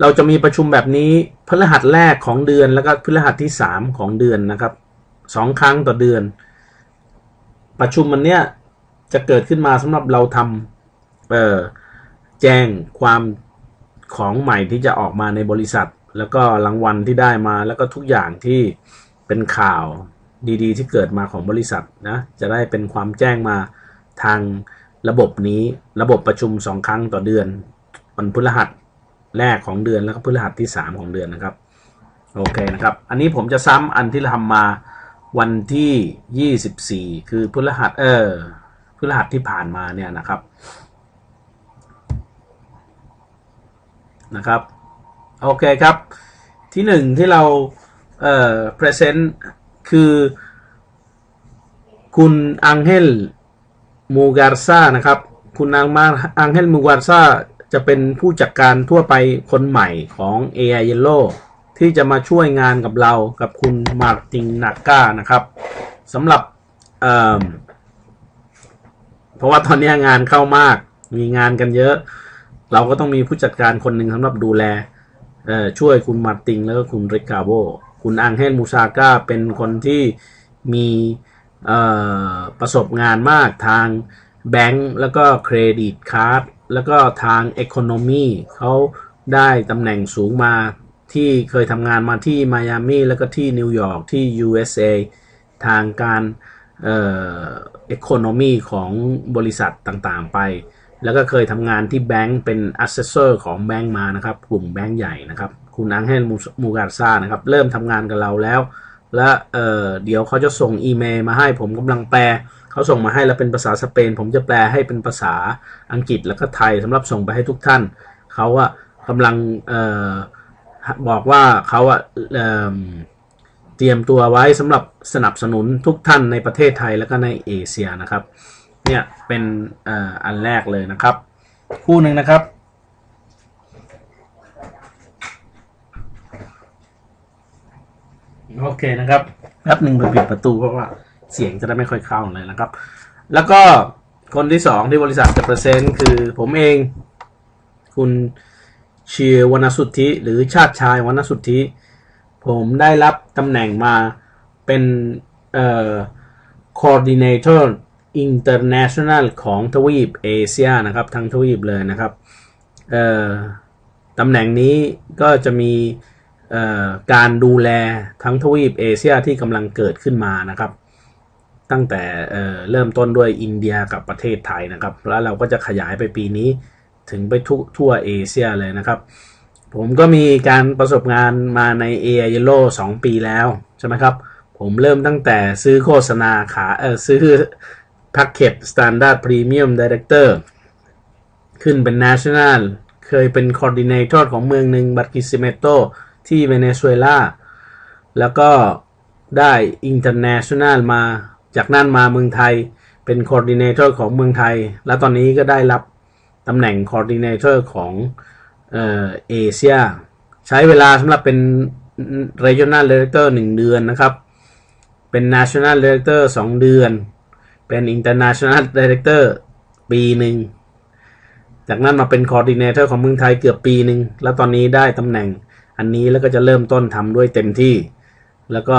เราจะมีประชุมแบบนี้พฤหัสแรกของเดือนแล้วก็พฤหัสที่สามของเดือนนะครับสองครั้งต่อเดือน ประชุมมันเนี้ยจะเกิดขึ้นมาสำหรับเราทำเอ่อแจ้งความของใหม่ที่จะออกมาในบริษัท แล้วก็รางวัลที่ได้มาแล้วก็ทุกอย่างที่เป็นข่าวดีๆ ที่เกิดมาของบริษัทนะจะได้เป็นความแจ้งมาทางระบบนี้ระบบประชุมสองครั้งต่อเดือนวันพฤหัส แรกของเดือนแล้วก็พฤหัสที่ 3 ของเดือนนะครับ โอเคนะครับ อันนี้ผมจะซ้ำอันที่เราทำมาวันที่ 24 คือพฤหัสเออพฤหัสที่ผ่านมาเนี่ยนะครับนะครับ โอเคครับ ที่หนึ่งที่เราเอ่อ present คือคุณอังเฮลมูการซานะครับ คุณอังมาอังเฮลมูการซา จะเป็นผู้จัดการทั่วไปคนใหม่ของ AI Yellow ที่จะมาช่วยงานกับเรากับคุณมาร์ตินนักก้านะครับสำหรับเเพราะว่าตอนนี้งานเข้ามาก มีงานกันเยอะ เราก็ต้องมีผู้จัดการคนหนึ่งสำหรับดูแลช่วยคุณมาร์ตินแล้วก็คุณริกาโบคุณอังเฮลมูซาก้าเป็นคนที่มีประสบงานมากทางแบงก์แล้วก็เครดิตการ์ด แล้วก็ทาง Economy เขาได้ตำแหน่งสูงมาที่เคยทำงานมาที่ไมอามีแล้วก็ที่นิวยอร์กที่ USA ทางการเอ่อ Economy ของบริษัทต่างๆไป แล้วก็เคยทำงานที่แบงก์เป็น Assessor ของแบงก์มานะครับ กลุ่มแบงก์ใหญ่นะครับ คุณอังเฮลมูการซานะครับ เริ่มทำงานกับเราแล้ว และเเดี๋ยวเขาจะส่งอีเมลมาให้ผมกำลังแปล เขาส่งมาให้แล้วเป็นภาษาสเปน ผมจะแปลให้เป็นภาษาอังกฤษแล้วก็ไทยสำหรับส่งไปให้ทุกท่าน เขาอะกำลังออบอกว่าเขาอะเอิ่มเตรียมตัวไว้สำหรับสนับสนุนทุกท่านในประเทศไทยแล้วก็ในเอเชียนะครับ เนี่ยเป็นอ่ออันแรกเลยนะครับ คู่หนึ่งนะครับโอเคนะครับแป๊บหนึ่งไปปิดประตูเพราะว่า เสียงจะได้ไม่ค่อยเข้าเลยนะครับ แล้วก็คนที่สองที่บริษัทจะเปอร์เซ็นต์คือผมเอง คุณเชียร์วรรณสุทธิ หรือชาติชายวรรณสุทธิ ผมได้รับตำแหน่งมาเป็นเอ่อ coordinator international ของทวีปเอเชียนะครับ ทั้งทวีปเลยนะครับเอ่อตำแหน่งนี้ก็จะมีเอ่อการดูแลทั้งทวีปเอเชียที่กำลังเกิดขึ้นมานะครับ ตั้งแต่เเริ่มต้นด้วยอินเดียกับประเทศไทยนะครับ แล้วเราก็จะขยายไปปีนี้ถึงไปทุกทั่วเอเชียเลยนะครับ ผมก็มีการประสบงานมาใน a i y e l l o w 2ปีแล้ว ใช่ไหมครับ ผมเริ่มตั้งแต่ซื้อโฆษณาขาเออซื้อแพ็กเกจ Standard Premium Director ขึ้นเป็น National เคยเป็น Coordinator ของเมืองหนึ่งบัตกิซิเมโตที่เวเนซุเอลาแล้วก็ได้ International มา จากนั้นมาเมืองไทยเป็น Coordinator ของเมืองไทย แล้วตอนนี้ก็ได้รับตำแหน่ง Coordinator ของเอ่อเอเชียใช้เวลาสำหรับเป็น Regional Director 1 เดือนนะครับ เป็น National Director 2 เดือน เป็น International Director ปีหนึ่ง จากนั้นมาเป็น Coordinator ของเมืองไทยเกือบปีหนึ่ง แล้วตอนนี้ได้ตำแหน่งอันนี้แล้วก็จะเริ่มต้นทำด้วยเต็มที่ แล้วก็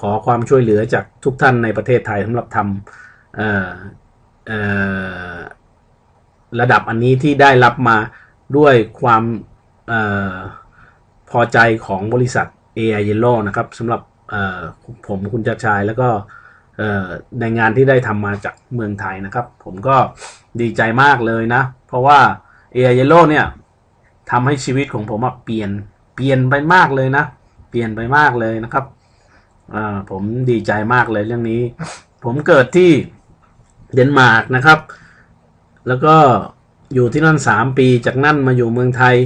ขอความช่วยเหลือจากทุกท่านในประเทศไทยสำหรับทำระดับอันนี้ที่ได้รับมาด้วยความออพอใจของบริษัท AI Yellow นะครับสำหรับผมคุณจักรชายแล้วก็ในงานที่ได้ทำมาจากเมืองไทยนะครับ ผมก็ดีใจมากเลยนะ เพราะว่า AI Yellow เนี่ยทำให้ชีวิตของผมเปลี่ยนเปลี่ยนไปมากเลยนะ เปลี่ยนไปมากเลยนะครับ อ่าผมดีใจมากเลยเรื่องนี้ ผมเกิดที่เดนมาร์กนะครับ แล้วก็อยู่ที่นั่น 3 ปี จากนั่นมาอยู่เมืองไทย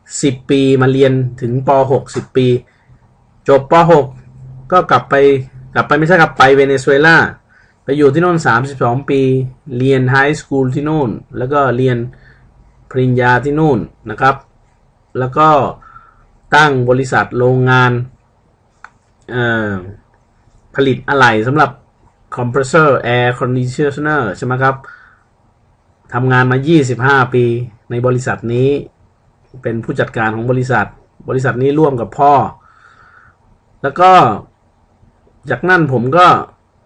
10 ปีมาเรียนถึงป .6 10 ปี จบป .6 ก็กลับไปกลับไปไม่ใช่กลับไปเวเนซุเอลาไปอยู่ที่นู่น 32 ปี เรียนไฮสคูลที่นู่น แล้วก็เรียนปริญญาที่นู่นนะครับ แล้วก็ตั้งบริษัทโรงงาน ผลิตอะไหล่สำหรับคอมเพรสเซอร์แอร์คอนดิชเนอร์ใช่ไหมครับทำงานมา 25 ปีในบริษัทนี้ เป็นผู้จัดการของบริษัท บริษัทนี้ร่วมกับพ่อ แล้วก็จากนั้นผมก็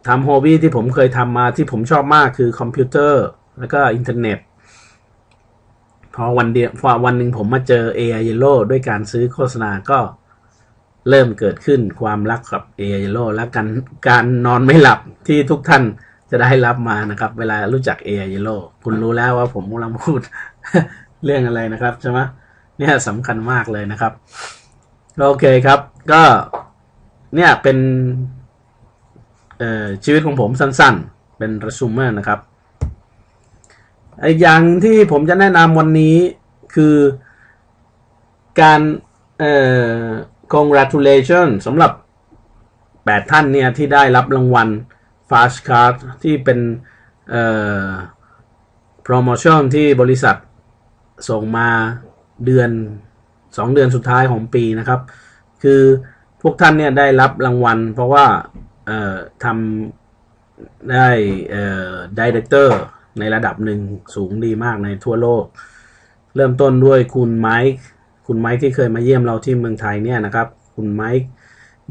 ทำโฮบี้ที่ผมเคยทำมาที่ผมชอบมากคือคอมพิวเตอร์ แล้วก็อินเทอร์เน็ต พอวันเดียวพอวันหนึ่งผมมาเจอ AI Yellow ด้วยการซื้อโฆษณาก็ เริ่มเกิดขึ้นความรักกับ AI Yellow และการการนอนไม่หลับที่ทุกท่านจะได้รับมานะครับ เวลารู้จัก AI Yellow คุณรู้แล้วว่าผมกำลังพูดเรื่องอะไรนะครับใช่ไหมเนี่ยสำคัญมากเลยนะครับ โอเคครับ ก็เนี่ยเป็นชีวิตของผมสั้นๆ เป็นระซูเมอร์นะครับอีกอย่างที่ผมจะแนะนำวันนี้คือการเอ่อ congratulation สำหรับ 8 ท่านเนี่ยที่ได้รับรางวัล Fast Card ที่เป็นเอ่อโปรโมชั่นที่บริษัทส่งมาเดือน 2 เดือนสุดท้ายของปีนะครับ คือพวกท่านเนี่ยได้รับรางวัล เพราะว่าเอ่อทำได้เอ่อดีเรคเตอร์ในระดับหนึ่งสูงดีมากในทั่วโลก เริ่มต้นด้วยคุณไมค์ คุณไมค์ที่เคยมาเยี่ยมเราที่เมืองไทยเนี่ยนะครับ คุณไมค์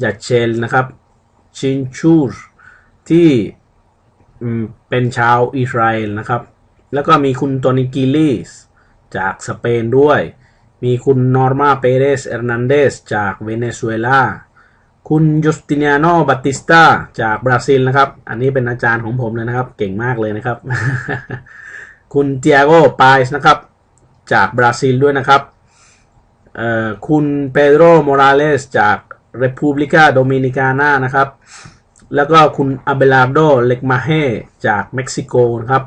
ยัดเชลนะครับชินชูรที่เป็นชาวอิสราเอลนะครับ แล้วก็มีคุณโตนิกิลิสจากสเปนด้วย มีคุณนอร์มาเปเรสเอร์นันเดสจากเวเนซุเอลาคุณยูสติเนียโนบัติสตาจากบราซิลนะครับ อันนี้เป็นอาจารย์ของผมเลยนะครับ เก่งมากเลยนะครับ คุณเตียโกปายส์นะครับ จากบราซิลด้วยนะครับ คุณเปโดรโมราเลสจากเรพูบลิกาโดมินิกานานะครับ แล้วก็คุณอาเบลาโดเล็กมาเฮจากเม็กซิโกนะครับ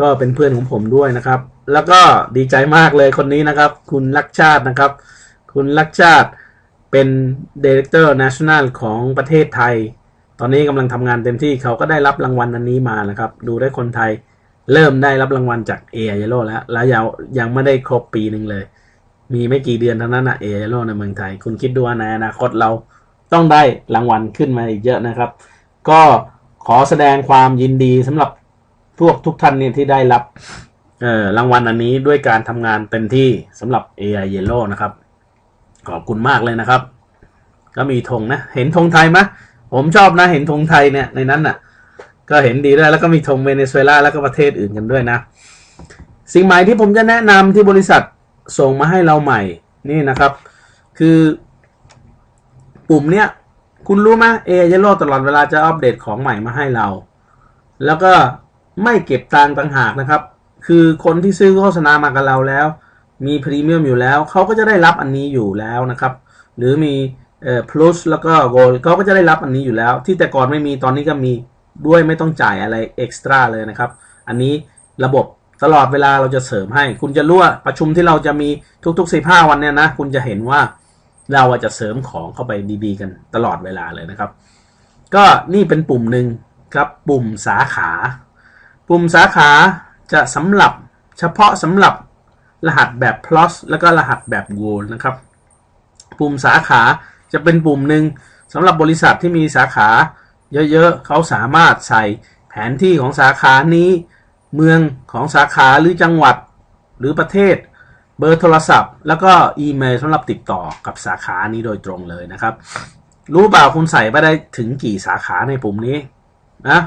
ก็เป็นเพื่อนของผมด้วยนะครับ แล้วก็ดีใจมากเลยคนนี้นะครับ คุณลักชาตินะครับ คุณลักชาติเป็นดีเรคเตอร์น t i o น a l ของประเทศไทย ตอนนี้กำลังทำงานเต็มที่เขาก็ได้รับรางวัลอันนี้มานะครับ ดูได้คนไทยเริ่มได้รับรางวัลจากเอเยโ o แล้ว แล้วยังยังไม่ได้ครบปีหนึ่งเลย มีไม่กี่เดือนเท่านั้นนะเอเยโ o ในเมืองไทย คุณคิดดูว่าในอนาคตเราต้องได้รางวัลขึ้นมาอีกเยอะนะครับ ก็ขอแสดงความยินดีสำหรับพวกทุกท่านเนี่ยที่ได้รับเอ่อรางวัลอันนี้ด้วยการทำงานเต็มที่สำหรับ AI Yellow นะครับ ขอบคุณมากเลยนะครับ ก็มีธงนะ เห็นธงไทยไหมผมชอบนะ เห็นธงไทยเนี่ยในนั้นน่ะ ก็เห็นดีด้วยแล้วก็มีธงเวเนซุเอลาแล้วก็ประเทศอื่นกันด้วยนะ สิ่งใหม่ที่ผมจะแนะนำที่บริษัท ส่งมาให้เราใหม่นี่นะครับ คือปุ่มเนี้ยคุณรู้ไหมเอเยโ o ตลอดเวลาจะอัปเดตของใหม่มาให้เรา แล้วก็ไม่เก็บตังค์ต่างหากนะครับ คือคนที่ซื้อโฆษณามากับเราแล้ว มีพรีเมียมอยู่แล้ว เขาก็จะได้รับอันนี้อยู่แล้วนะครับ หรือมีเอ่อ plus แล้วก็ gold เขาก็จะได้รับอันนี้อยู่แล้ว ที่แต่ก่อนไม่มีตอนนี้ก็มีด้วยไม่ต้องจ่ายอะไรเอ็กซ์ตร้าเลยนะครับ อันนี้ระบบ ตลอดเวลาเราจะเสริมให้ คุณจะรู้ว่าประชุมที่เราจะมีทุกๆ 15 วันเนี่ยนะ คุณจะเห็นว่าเราจะเสริมของเข้าไปดีๆ กันตลอดเวลาเลยนะครับ ก็นี่เป็นปุ่มหนึ่งครับปุ่มสาขา ปุ่มสาขาจะสำหรับเฉพาะสำหรับรหัสแบบ plus แล้วก็รหัสแบบ gold นะครับ ปุ่มสาขาจะเป็นปุ่มหนึ่งสำหรับบริษัทที่มีสาขาเยอะๆเขาสามารถใส่แผนที่ของสาขานี้ เมืองของสาขาหรือจังหวัดหรือประเทศ เบอร์โทรศัพท์ แล้วก็อีเมลสำหรับติดต่อกับสาขานี้โดยตรงเลยนะครับ รู้เปล่าคุณใส่ไปได้ถึงกี่สาขาในปุ่มนี้นะ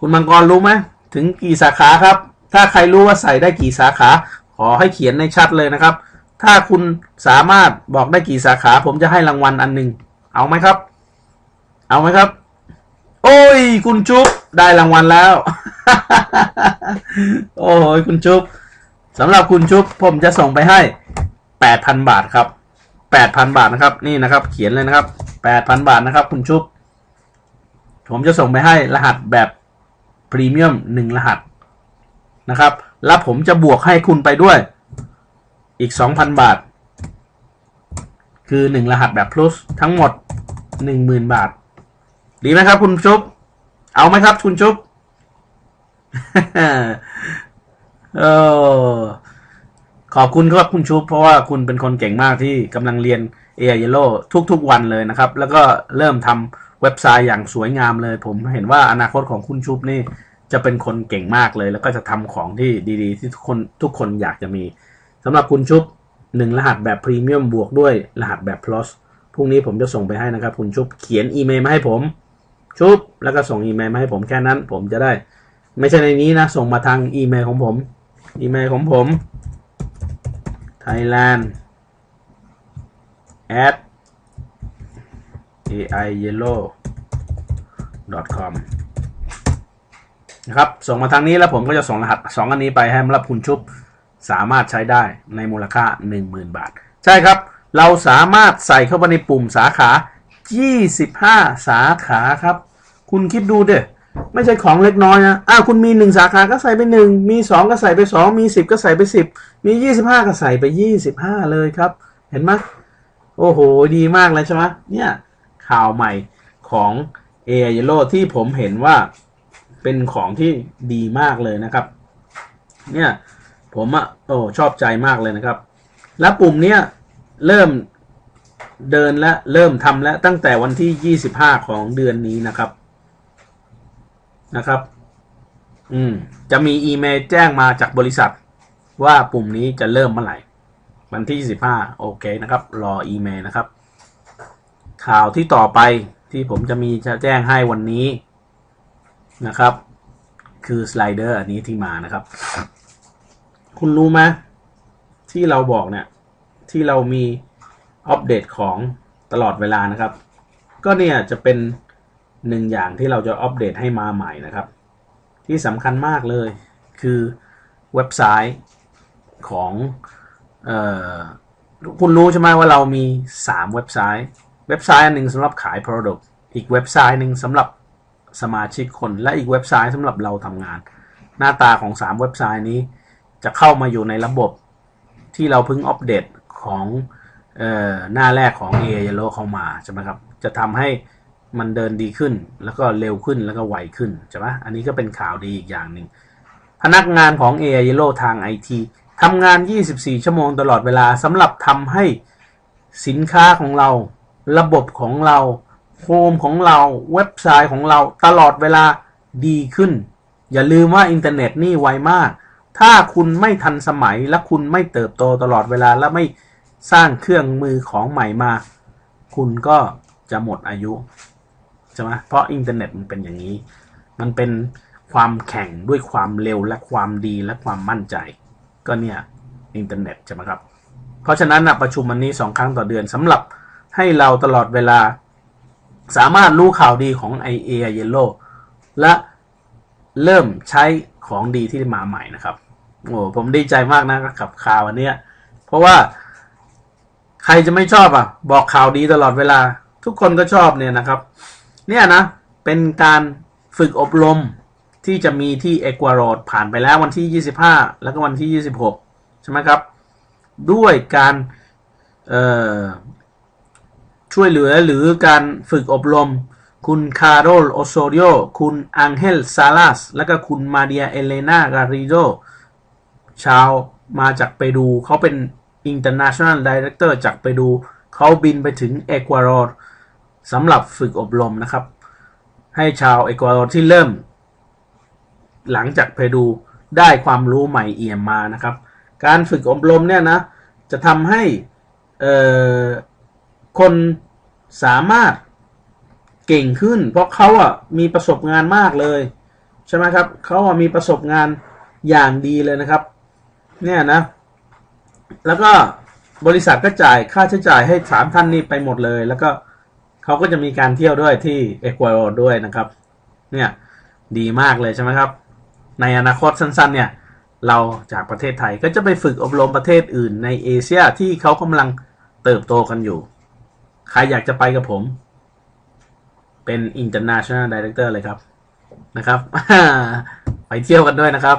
คุณมังกรรู้ไหมถึงกี่สาขาครับ ถ้าใครรู้ว่าใส่ได้กี่สาขา ขอให้เขียนในชัดเลยนะครับ ถ้าคุณสามารถบอกได้กี่สาขา ผมจะให้รางวัลอันหนึ่งเอาไหมครับ เอาไหมครับ โอ้ย คุณจุ๊บ ได้รางวัลแล้ว โอ้ยคุณจุ๊บสำหรับคุณจุ๊บผมจะส่งไปให้แปดพันบาทครับแปดพันบาทนะครับ นี่นะครับ เขียนเลยนะครับแปดพันบาทนะครับ คุณจุ๊บผมจะส่งไปให้รหัสแบบพรีเมียมหนึ่งรหัสนะครับ แล้วผมจะบวกให้คุณไปด้วย อีกสองพันบาท คือหนึ่งรหัสแบบ plus ทั้งหมดหนึ่งหมื่นบาท ดีไหมครับคุณชุบ เอาไหมครับคุณชุบเออขอบคุณครับคุณชุบเพราะว่าคุณเป็นคนเก่งมากที่กำลังเรียน AI Yellow ทุกๆวันเลยนะครับ แล้วก็เริ่มทำเว็บไซต์อย่างสวยงามเลย ผมเห็นว่าอนาคตของคุณชุบนี่จะเป็นคนเก่งมากเลย แล้วก็จะทำของที่ดีๆ ที่ทุกคนทุกคนอยากจะมีสำหรับคุณชุบหนึ่งรหัสแบบพรีเมียมบวกด้วยรหัสแบบ plus พรุ่งนี้ผมจะส่งไปให้นะครับ คุณชุบเขียนอีเมลมาให้ผม ชุบแล้วก็ส่งอีเมลมาให้ผมแค่นั้น ผมจะได้ ไม่ใช่ในนี้นะ ส่งมาทางอีเมลของผม อีเมลของผม Thailand at aiyellow com นะครับ ส่งมาทางนี้แล้วผมก็จะส่งรหัสสองอันนี้ไปให้สำหรับคุณชุบสามารถใช้ได้ในมูลค่า 10,000 บาท ใช่ครับ เราสามารถใส่เข้าไปในปุ่มสาขา 25 สาขาครับ คุณคิดดูเด้ไม่ใช่ของเล็กน้อยนะอ้าวคุณมี 1 สาขาก็ใส่ไป 1 มี 2 ก็ใส่ไป 2 มี 10 ก็ใส่ไป 10 มี 25 ก็ใส่ไป 25 เลยครับ เห็นไหมโอ้โห ดีมากเลยใช่ไหมเนี่ย ข่าวใหม่ของ a i y e l l o w ที่ผมเห็นว่าเป็นของที่ดีมากเลยนะครับ เนี่ย ผมอะโอ้ชอบใจมากเลยนะครับ แล้วปุ่มเนี้ยเริ่ม เดินและเริ่มทำแล้วตั้งแต่วันที่ 25 ของเดือนนี้นะครับนะครับ อืม จะมีอีเมลแจ้งมาจากบริษัท ว่าปุ่มนี้จะเริ่มเมื่อไหร่ วันที่ 25 โอเคนะครับ รออีเมลนะครับ ข่าวที่ต่อไปที่ผมจะมีจะแจ้งให้วันนี้นะครับ คือสไลเดอร์อันนี้ที่มานะครับ คุณรู้ไหมที่เราบอกเนี่ย ที่เรามี อัปเดตของตลอดเวลานะครับ ก็เนี่ยจะเป็นหนึ่งอย่างที่เราจะอัปเดตให้มาใหม่นะครับ ที่สำคัญมากเลยคือเว็บไซต์ของออคุณรู้ใช่ไหมว่าเรามี 3 เว็บไซต์ เว็บไซต์อันหนึ่งสำหรับขาย Product อีกเว็บไซต์หนึ่งสำหรับสมาชิกคน และอีกเว็บไซต์สำหรับเราทำงาน หน้าตาของ 3 เว็บไซต์นี้จะเข้ามาอยู่ในระบบที่เราเพิ่งอัปเดตของ หน้าแรกของ a i y e l l o w เข้ามาใช่ไหมครับ จะทำให้มันเดินดีขึ้น แล้วก็เร็วขึ้นแล้วก็ไวขึ้นใช่ไหมอันนี้ก็เป็นข่าวดีอีกอย่างหนึ่งพนักงานของ a i y e l l o w ทางไอทีทำงาน 24 ชั่วโมงตลอดเวลาสำหรับทำให้สินค้าของเรา ระบบของเราโฮมของเราเว็บไซต์ของเราตลอดเวลาดีขึ้น อย่าลืมว่าอินเทอร์เน็ตนี่ไวมาก ถ้าคุณไม่ทันสมัยและคุณไม่เติบโตตลอดเวลาและไม่ สร้างเครื่องมือของใหม่มา คุณก็จะหมดอายุใช่ไหมเพราะอินเทอร์เน็ตมันเป็นอย่างนี้ มันเป็นความแข่งด้วยความเร็วและความดีและความมั่นใจ ก็เนี่ยอินเทอร์เน็ตใช่ไหมครับ เพราะฉะนั้นนะประชุมวันนี้สองครั้งต่อเดือนสำหรับให้เราตลอดเวลาสามารถรู้ข่าวดีของ i a y e l l o w และเริ่มใช้ของดีที่มาใหม่นะครับ โอ้ผมดีใจมากนะกับข่าวอันนี้เพราะว่า ใครจะไม่ชอบอะ บอกข่าวดีตลอดเวลา ทุกคนก็ชอบเนี่ยนะครับ เนี่ยนะ เป็นการฝึกอบรมที่จะมีที่เอกวาโรดผ่านไปแล้ววันที่ 25 แล้วก็วันที่ 26 ใช่ไหมครับ ด้วยการช่วยเหลือหรือการฝึกอบรม คุณคาร์โรลโอโซริโอคุณอังเฮลซาลัสและก็คุณมาเดียเอเลนาการิโดชาวมาจากเปรูเขาเป็น International Director จากเปรูเขาบินไปถึงเอกวาโรดสำหรับฝึกอบรมนะครับ ให้ชาวเอกวาโรดที่เริ่ม หลังจากเปรูได้ความรู้ใหม่เอี่ยมมานะครับ การฝึกอบรมเนี่ยนะ จะทำให้คนสามารถเก่งขึ้น เพราะเขาอะมีประสบงานมากเลย ใช่ไหมครับเขาอะมีประสบงานอย่างดีเลยนะครับ เนี่ยนะ แล้วก็บริษัทก็จ่ายค่าใช้จ่ายให้สามท่านนี้ไปหมดเลย แล้วก็เขาก็จะมีการเที่ยวด้วยที่เอกวาดอร์ด้วยนะครับ เนี่ยดีมากเลยใช่ไหมครับ ในอนาคตสั้นๆ เนี่ย เราจากประเทศไทยก็จะไปฝึกอบรมประเทศอื่นในเอเชียที่เขากำลังเติบโตกันอยู่ ใครอยากจะไปกับผม เป็น international director เลยครับนะครับ ไปเที่ยวกันด้วยนะครับ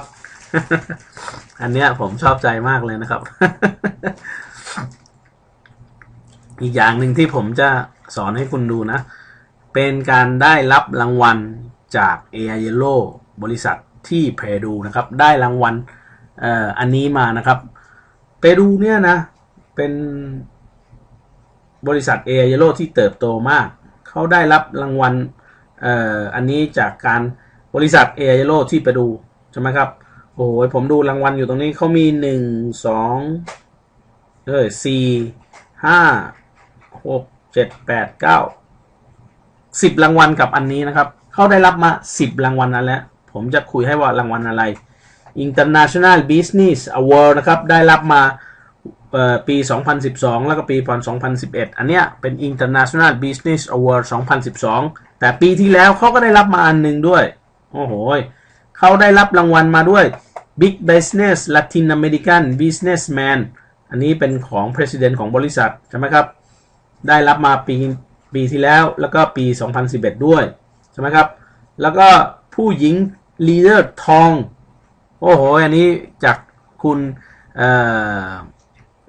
อันเนี้ยผมชอบใจมากเลยนะครับ อีกอย่างหนึ่งที่ผมจะสอนให้คุณดูนะ เป็นการได้รับรางวัลจาก a i y e l l o บริษัทที่เพดูนะครับ ได้รางวัลเอ่ออันนี้มานะครับเปรูเนี่ยนะ เป็นบริษัท a i y e l l o ที่เติบโตมาก เขาได้รับรางวัลเอ่ออันนี้จากการบริษัท a i y e l l o ที่เปรูใช่ไหมครับ โอ้โหผมดูรางวัลอยู่ตรงนี้เขามีหนึ่งสองเออสี่ห้าหกเจ็ดแปดเก้าสิบรางวัลกับอันนี้นะครับ เขาได้รับมาสิบรางวัลนั้นแล้ว ผมจะคุยให้ว่ารางวัลอะไร International Business Award นะครับ ได้รับมาเอ่อปี 2012 แล้วก็ปี2011 อันเนี้ยเป็น International Business Award 2012 แต่ปีที่แล้วเขาก็ได้รับมาอันหนึ่งด้วย โอ้โห เขาได้รับรางวัลมาด้วย Big Business Latin American Businessman อันนี้เป็นของ President ของบริษัท ใช่ไหมครับ ได้รับมาปีปีที่แล้วแล้วก็ปี 2011 ด้วย ใช่ไหมครับ แล้วก็ผู้หญิง leader ทอง โอ้โห อันนี้จากคุณ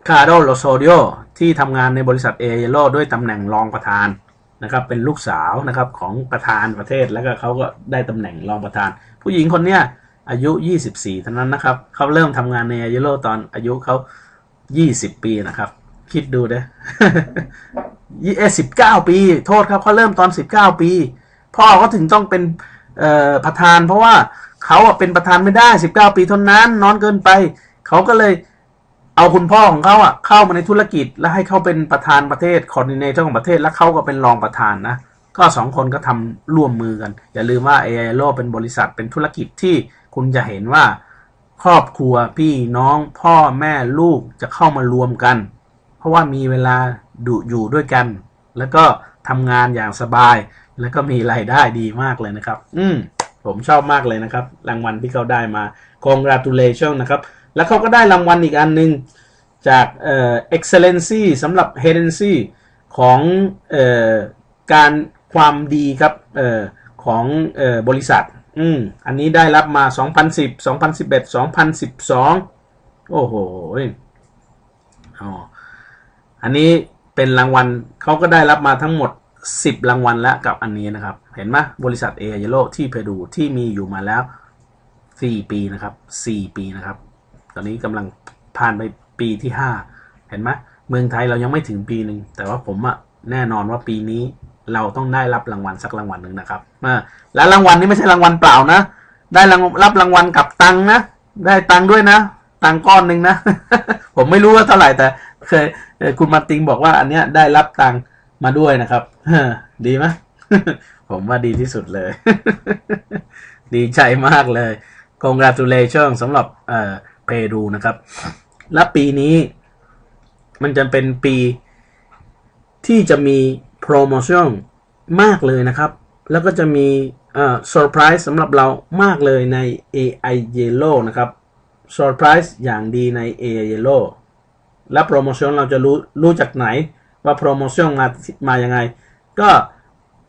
คาร์โดโลโซเดิโอที่ทำงานในบริษัทเอเยโลด้วยตำแหน่งรองประธานนะครับเป็นลูกสาวนะครับของประธานประเทศแล้วก็เขาก็ได้ตำแหน่งรองประธาน ผู้หญิงคนเนี้ยอายุ 24เท่านั้นนะครับเขาเริ่มทำงานในอเยโลตอนอายุเขา20 ปีนะครับ คิดดูเด้ยี่สิบเก้าปี โทษครับเขาเริ่มตอน 19 ปี พ่อเขาถึงต้องเป็นประธาน เพราะว่าเขาเป็นประธานไม่ได้ 19 ปีเท่านั้นนอนเกินไป เขาก็เลยเอาคุณพ่อของเขาอะเข้ามาในธุรกิจ แล้วให้เขาเป็นประธานประเทศคอร์ดิเนเตอร์ของประเทศแล้วเขาก็เป็นรองประธานนะ ก็สองคนก็ทำร่วมมือกัน อย่าลืมว่าเอไอโลเป็นบริษัทเป็นธุรกิจที่คุณจะเห็นว่า ครอบครัวพี่น้องพ่อแม่ลูกจะเข้ามารวมกัน เพราะว่ามีเวลาดูอยู่ด้วยกัน แล้วก็ทำงานอย่างสบาย แล้วก็มีรายได้ดีมากเลยนะครับ อืมผมชอบมากเลยนะครับ รางวัลที่เขาได้มา congratulation นะครับ แล้วเขาก็ได้รางวัลอีกอันหนึ่งจากเอ่อ excellency สำหรับ h e d e n c y ของเอ่อการ ความดีครับเอ่อของเอ่อบริษัท อืมอันนี้ได้รับมา 2010 2011 2012 โอ้โหอ๋ออันนี้เป็นรางวัลเขาก็ได้รับมาทั้งหมด 10 รางวัลแล้วกับอันนี้นะครับ เห็นไหมบริษัทเอเยโลที่เพดูที่มีอยู่มาแล้ว 4 ปีนะครับ 4 ปีนะครับ ตอนนี้กำลังผ่านไปปีที่ 5 เห็นไหมเมืองไทยเรายังไม่ถึงปีหนึ่ง แต่ว่าผมอะแน่นอนว่าปีนี้ เราต้องได้รับรางวัลสักรางวัลหนึ่งนะครับอ่าและรางวัลนี้ไม่ใช่รางวัลเปล่านะ ได้รางรับรางวัลกับตังนะ ได้ตังด้วยนะ ตังก้อนหนึ่งนะ ผมไม่รู้ว่าเท่าไหร่แต่เคยคุณมาติงบอกว่าอันเนี้ยได้รับตังมาด้วยนะครับเฮ้ดีไหมผมว่าดีที่สุดเลย ดีใจมากเลย congratulation สำหรับเอ่อเพรูนะครับ และปีนี้ มันจะเป็นปีที่จะมี โปรโมชั่นมากเลยนะครับ แล้วก็จะมีเอ่อเซอร์ไพรส์สำหรับเรามากเลยใน AI Yellow นะครับเซอร์ไพรส์อย่างดีใน AI Yellow และโปรโมชั่นเราจะรู้รู้จากไหนว่าโปรโมชั่นมามายังไง ก็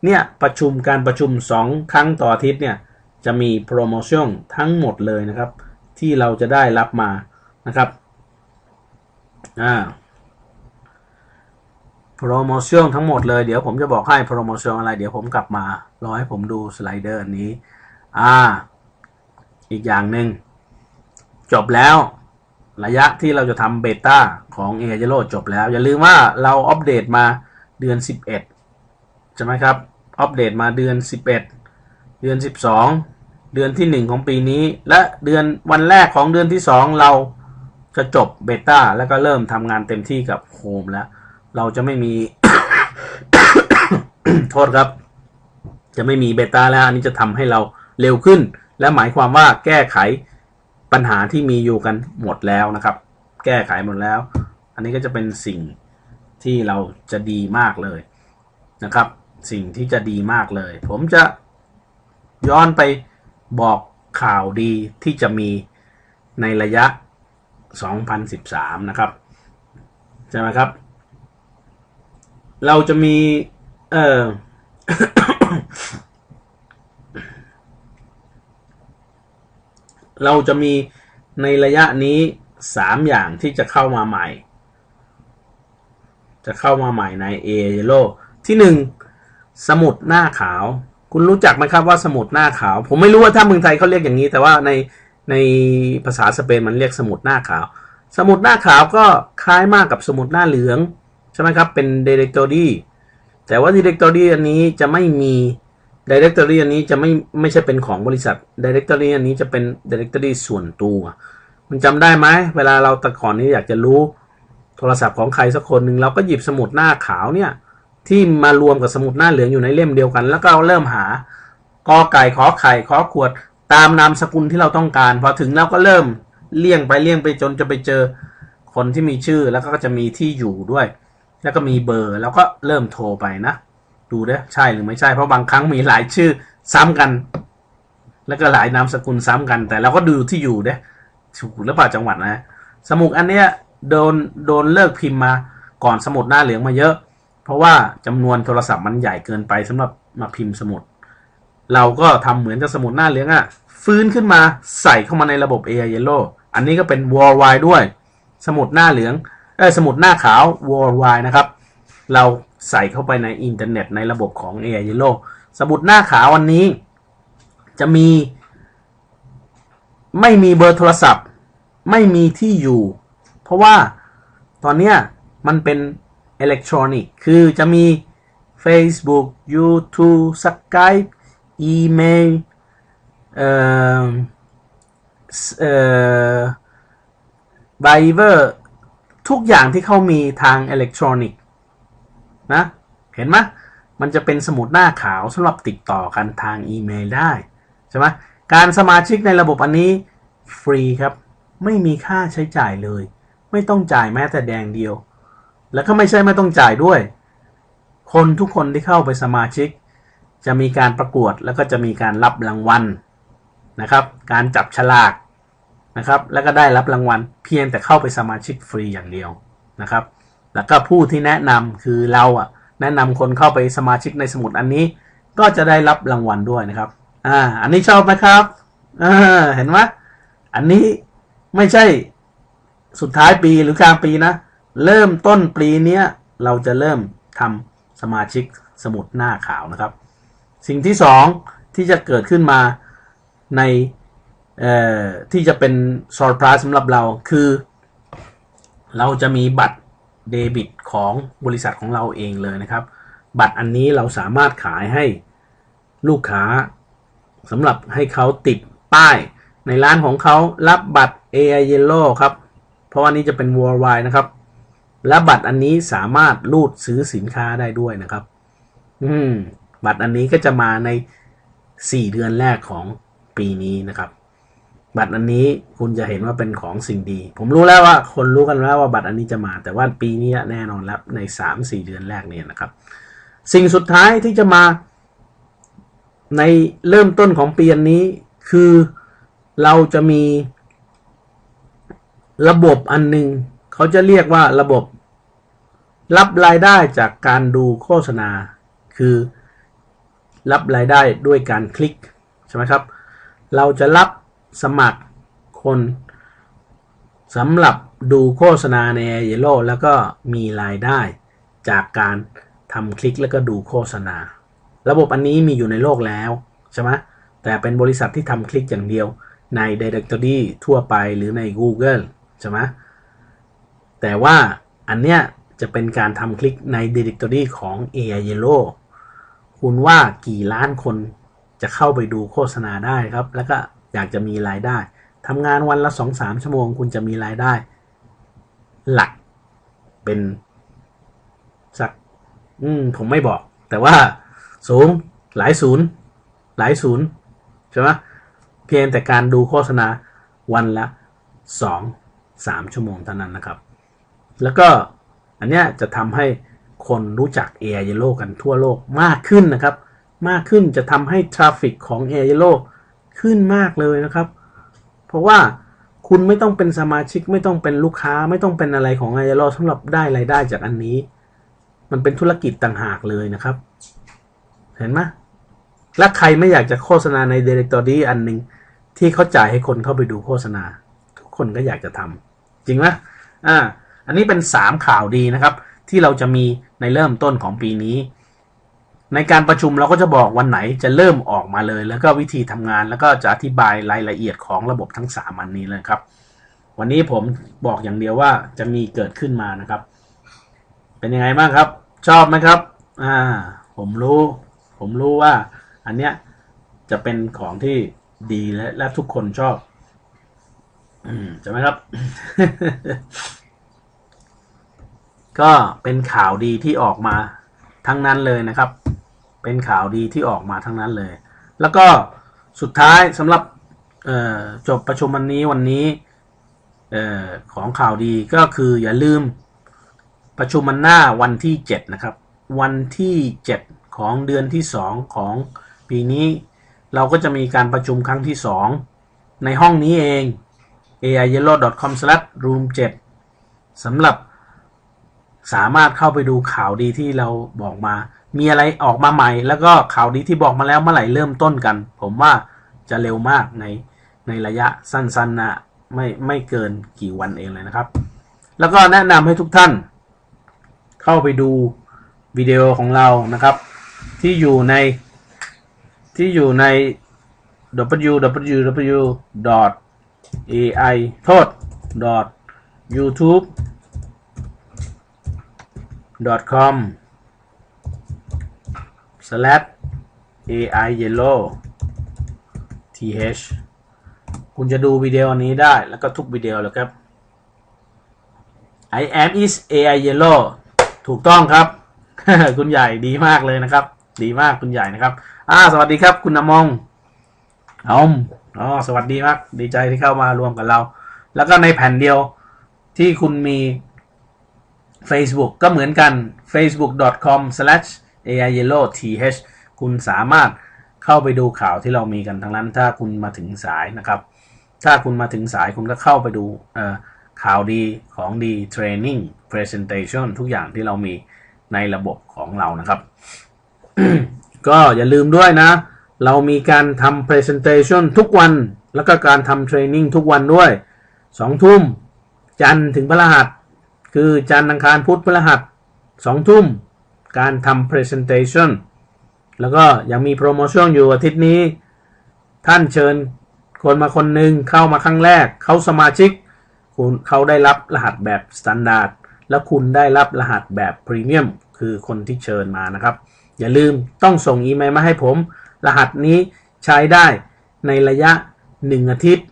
เนี่ยประชุมการประชุม 2 ครั้งต่ออาทิตย์เนี่ยจะมีโปรโมชั่นทั้งหมดเลยนะครับ ที่เราจะได้รับมานะครับอ่า โปรโมชั่นทั้งหมดเลยเดี๋ยวผมจะบอกให้โปรโมชั่นอะไร เดี๋ยวผมกลับมารอให้ผมดูสไลเดอร์อันนี้ อ่า อีกอย่างหนึ่งจบแล้ว ระยะที่เราจะทำเบต้าของ a อ r o จบแล้ว อย่าลืมว่าเราอัปเดตมาเดือน 11 ใช่ไหมครับ อัปเดตมาเดือน 11 เดือน 12 เดือนที่ 1 ของปีนี้ และเดือนวันแรกของเดือนที่ 2 เราจะจบเบต้าแล้วก็เริ่มทำงานเต็มที่กับโฮมแล้ว เราจะไม่มี โทษครับ จะไม่มีเบต้าแล้ว อันนี้จะทำให้เราเร็วขึ้น และหมายความว่าแก้ไขปัญหาที่มีอยู่กันหมดแล้วนะครับ แก้ไขหมดแล้ว อันนี้ก็จะเป็นสิ่งที่เราจะดีมากเลยนะครับ สิ่งที่จะดีมากเลย ผมจะย้อนไปบอกข่าวดีที่จะมีในระยะ 2013 นะครับ ใช่ไหมครับ เราจะมี เอ่อ เราจะมีในระยะนี้สามอย่างที่จะเข้ามาใหม่ จะเข้ามาใหม่ใน a อ y e l o w ที่หนึ่งสมุดหน้าขาว คุณรู้จักไหมครับว่าสมุดหน้าขาว ผมไม่รู้ว่าถ้าเมืองไทยเขาเรียกอย่างนี้ แต่ว่าในในภาษาสเปนมันเรียกสมุดหน้าขาว สมุดหน้าขาวก็คล้ายมากกับสมุดหน้าเหลือง ใช่ไหมครับเป็น directory แต่ว่า directory อันนี้จะไม่มี directory อันนี้จะไม่ไม่ใช่เป็นของบริษัท directory อันนี้จะเป็น directory ส่วนตัวมันจำได้ไหมเวลาเราแต่ก่อนนี้อยากจะรู้โทรศัพท์ของใครสักคนหนึ่งเราก็หยิบสมุดหน้าขาวเนี่ยที่มารวมกับสมุดหน้าเหลืองอยู่ในเล่มเดียวกัน แล้วก็เริ่มหากอไก่ขอไข่ขอขวดตามนามสกุลที่เราต้องการพอถึงเราก็เริ่มเลี่ยงไปเลี่ยงไปจนจะไปเจอคนที่มีชื่อแล้วก็จะมีที่อยู่ด้วย แล้วก็มีเบอร์แล้วก็เริ่มโทรไปนะ ดูเด้ใช่หรือไม่ใช่เพราะบางครั้งมีหลายชื่อซ้ำกัน แล้วก็หลายนามสกุลซ้ำกัน แต่เราก็ดูที่อยู่เด้ถูกหรือเปล่าจังหวัดนะ สมุดอันเนี้ยโดนโดนเลิกพิมพ์มาก่อนสมุดหน้าเหลืองมาเยอะ เพราะว่าจำนวนโทรศัพท์มันใหญ่เกินไปสำหรับมาพิมพ์สมุด เราก็ทำเหมือนกับสมุดหน้าเหลืองอะ่ะฟื้นขึ้นมาใส่เข้ามาในระบบ AI Yellow อันนี้ก็เป็น worldwide ด้วย สมุดหน้าเหลือง สมุดหน้าขาว worldwide นะครับ เราใส่เข้าไปในอินเทอร์เน็ตในระบบของ AI Yellow สมุดหน้าขาววันนี้ จะมี ไม่มีเบอร์โทรศัพท์ ไม่มีที่อยู่ เพราะว่าตอนเนี้ยมันเป็นอิเล็กทรอนิกส์คือจะมี Facebook YouTube Skype อีเมลเอ่อเอ่อไบเวอร์ ทุกอย่างที่เขามีทางอิเล็กทรอนิกส์นะเห็นไหมมันจะเป็นสมุดหน้าขาวสำหรับติดต่อกันทางอีเมลได้ใช่ไหมการสมาชิกในระบบอันนี้ฟรีครับ ไม่มีค่าใช้จ่ายเลย ไม่ต้องจ่ายแม้แต่แดงเดียว แล้วก็ไม่ใช่ไม่ต้องจ่ายด้วย คนทุกคนที่เข้าไปสมาชิก จะมีการประกวดแล้วก็จะมีการรับรางวัลนะครับ การจับฉลาก นะครับ แล้วก็ได้รับรางวัลเพียงแต่เข้าไปสมาชิกฟรีอย่างเดียวนะครับ แล้วก็ผู้ที่แนะนำคือเราอะแนะนำคนเข้าไปสมาชิกในสมุดอันนี้ ก็จะได้รับรางวัลด้วยนะครับ อ่า อันนี้ชอบไหมครับอ่าเห็นไหมอันนี้ไม่ใช่สุดท้ายปีหรือกลางปีนะ เริ่มต้นปีเนี้ยเราจะเริ่มทำสมาชิกสมุดหน้าขาวนะครับ สิ่งที่สองที่จะเกิดขึ้นมาใน ที่จะเป็นซอร์ไพรส์สำหรับเราคือ เราจะมีบัตรเดบิตของบริษัทของเราเองเลยนะครับ บัตรอันนี้เราสามารถขายให้ลูกค้าสำหรับให้เขาติดป้ายในร้านของเขารับบัตร AI Yellow ครับ เพราะว่านี้จะเป็น worldwide นะครับ และบัตรอันนี้สามารถรูดซื้อสินค้าได้ด้วยนะครับ อืม บัตรอันนี้ก็จะมาใน 4 เดือนแรกของปีนี้นะครับ บัตรอันนี้คุณจะเห็นว่าเป็นของสิ่งดี ผมรู้แล้วว่าคนรู้กันแล้วว่าบัตรอันนี้จะมา แต่ว่าปีนี้แน่นอนแล้วใน 3-4 เดือนแรกเนี่ยนะครับ สิ่งสุดท้ายที่จะมา ในเริ่มต้นของปีนี้คือเราจะมี ระบบอันหนึงเขาจะเรียกว่าระบบ รับรายได้จากการดูโฆษณา คือรับรายได้ด้วยการคลิกใช่ไหมครับ เราจะรับ สมัครคนสำหรับดูโฆษณาใน a อ r โ w แล้วก็มีรายได้จากการทำคลิกแล้วก็ดูโฆษณา ระบบอันนี้มีอยู่ในโลกแล้วใช่ไหมแต่เป็นบริษัทที่ทำคลิกอย่างเดียวใน Directory ทั่วไปหรือใน Google ใช่ไหมแต่ว่าอันเนี้ยจะเป็นการทำคลิกใน Directory ของ AI Yellow คุณว่ากี่ล้านคนจะเข้าไปดูโฆษณาได้ครับ แล้วก็ อยากจะมีรายได้ทำงานวันละ2-3ชั่วโมง คุณจะมีรายได้ หลักเป็นสัก อืม ผมไม่บอก แต่ว่าสูงหลายศูนย์ หลายศูนย์ใช่ไหมเพียงแต่การดูโฆษณาวันละ2 3ชั่วโมงเท่านั้นนะครับ แล้วก็อันเนี้ยจะทำให้คนรู้จัก Air Yellow กันทั่วโลกมากขึ้นนะครับ มากขึ้นจะทำให้ทราฟิกของ Air Yellow ขึ้นมากเลยนะครับ เพราะว่าคุณไม่ต้องเป็นสมาชิกไม่ต้องเป็นลูกค้าไม่ต้องเป็นอะไรของ Air Yellow สำหรับได้รายได้จากอันนี้ มันเป็นธุรกิจต่างหากเลยนะครับ เห็นไหมและใครไม่อยากจะโฆษณาใน Directory อันหนึ่งที่เขาจ่ายให้คนเข้าไปดูโฆษณา ทุกคนก็อยากจะทำจริงไหมอ่า อันนี้เป็น 3 ข่าวดีนะครับ ที่เราจะมีในเริ่มต้นของปีนี้ ในการประชุมเราก็จะบอกวันไหนจะเริ่มออกมาเลย แล้วก็วิธีทำงานแล้วก็จะอธิบายรายละเอียดของระบบทั้ง3อันนี้เลยครับ วันนี้ผมบอกอย่างเดียวว่าจะมีเกิดขึ้นมานะครับ เป็นยังไงบ้างครับ ชอบไหมครับอ่าผมรู้ ผมรู้ว่า อันเนี้ยจะเป็นของที่ดีและและทุกคนชอบอืมใช่ไหมครับ ก็เป็นข่าวดีที่ออกมาทั้งนั้นเลยนะครับ เป็นข่าวดีที่ออกมาทั้งนั้นเลย แล้วก็สุดท้ายสำหรับจบประชุมวันนี้วันนี้ของข่าวดีก็คืออย่าลืมประชุมมันหน้าวันที่ 7 นะครับ วันที่ 7 ของเดือนที่ 2 ของปีนี้ เราก็จะมีการประชุมครั้งที่ 2 ในห้องนี้เอง aiyellow.com/room 7 สำหรับสามารถเข้าไปดูข่าวดีที่เราบอกมา มีอะไรออกมาใหม่ แล้วก็ข่าวดีที่บอกมาแล้วเมื่อไหร่เริ่มต้นกัน ผมว่าจะเร็วมากในในระยะสั้นๆนะไม่ไม่เกินกี่วันเองเลยนะครับ แล้วก็แนะนำให้ทุกท่าน เข้าไปดูวิดีโอของเรานะครับ ที่อยู่ในที่อยู่ใน www.ai โทษ .youtube com slash ai yellow th คุณจะดูวิดีโอนี้ได้แล้วก็ทุกวิดีโอเลยครับ I am is ai yellow ถูกต้องครับ คุณใหญ่ดีมากเลยนะครับ ดีมากคุณใหญ่นะครับ อ่า สวัสดีครับ คุณนำมงอมอ๋อสวัสดีมาก ดีใจที่เข้ามารวมกับเรา แล้วก็ในแผ่นเดียวที่คุณมี Facebook ก็เหมือนกัน facebook.com A.I. Yellow T.H. คุณสามารถเข้าไปดูข่าวที่เรามีกันทั้งนั้น ถ้าคุณมาถึงสายนะครับ ถ้าคุณมาถึงสายคุณก็เข้าไปดูข่าวดีของดี Training Presentation ทุกอย่างที่เรามีในระบบของเรานะครับ ก็อย่าลืมด้วยนะ เรามีการทำ Presentation ทุกวัน แล้วก็การทำ Training ทุกวันด้วย 2 ทุ่ม จันถึงพฤหัส คือจันทร์อังคารพุธพฤหัสสองทุ่ม การทำ presentation แล้วก็ยังมีโปรโมชั่นอยู่อาทิตย์นี้ ท่านเชิญคนมาคนหนึ่งเข้ามาครั้งแรก เขาสมาชิก คุณเขาได้รับรหัสแบบ standard แล้วคุณได้รับรหัสแบบ premium คือคนที่เชิญมานะครับ อย่าลืมต้องส่งอีเมลมาให้ผม รหัสนี้ใช้ได้ในระยะ 1 อาทิตย์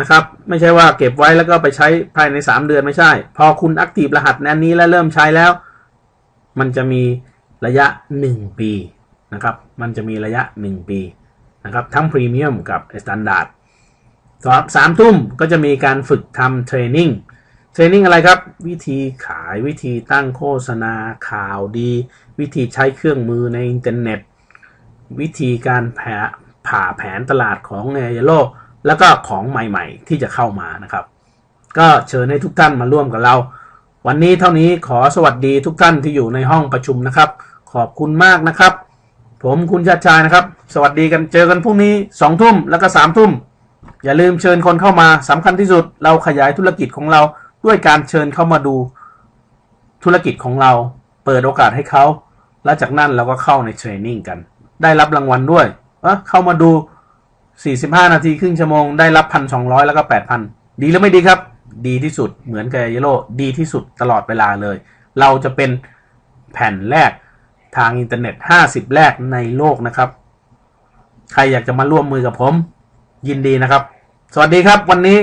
นะครับ ไม่ใช่ว่าเก็บไว้แล้วก็ไปใช้ภายใน 3 เดือนไม่ใช่ พอคุณอั t ตี e รหัสนั้นนี้แล้วเริ่มใช้แล้ว มันจะมี ระยะ 1 ปีนะครับ มันจะมีระยะ 1 ปีนะครับ ทั้งพรีเมียมกับสแตนดาร์ดสอบสามทุ่มก็จะมีการฝึกทำเทรนนิ่ง เทรนนิ่งอะไรครับ วิธีขายวิธีตั้งโฆษณาข่าวดี วิธีใช้เครื่องมือในอินเทอร์เน็ต วิธีการแผ่ผ่าแผนตลาดของเนยโลแล้วก็ของใหม่ๆ ที่จะเข้ามานะครับ ก็เชิญให้ทุกท่านมาร่วมกับเรา วันนี้เท่านี้ขอสวัสดีทุกท่านที่อยู่ในห้องประชุมนะครับ ขอบคุณมากนะครับ ผมคุณชาติชายนะครับ สวัสดีกันเจอกันพรุ่งนี้สองทุ่มแล้วก็สามทุ่ม อย่าลืมเชิญคนเข้ามาสำคัญที่สุด เราขยายธุรกิจของเราด้วยการเชิญเข้ามาดูธุรกิจของเรา เปิดโอกาสให้เขา แล้วจากนั้นเราก็เข้าในเทรนนิ่งกัน ได้รับรางวัลด้วยเออเข้ามาดู 45 นาทีครึ่งชั่วโมง ได้รับ1,200แล้วก็ 8,000 ดีหรือไม่ดีครับ ดีที่สุดเหมือนกับเยโลดีที่สุดตลอดเวลาเลย เราจะเป็นแผ่นแรก ทางอินเทอร์เน็ต 50 แรกในโลกนะครับ ใครอยากจะมาร่วมมือกับผม ยินดีนะครับ สวัสดีครับวันนี้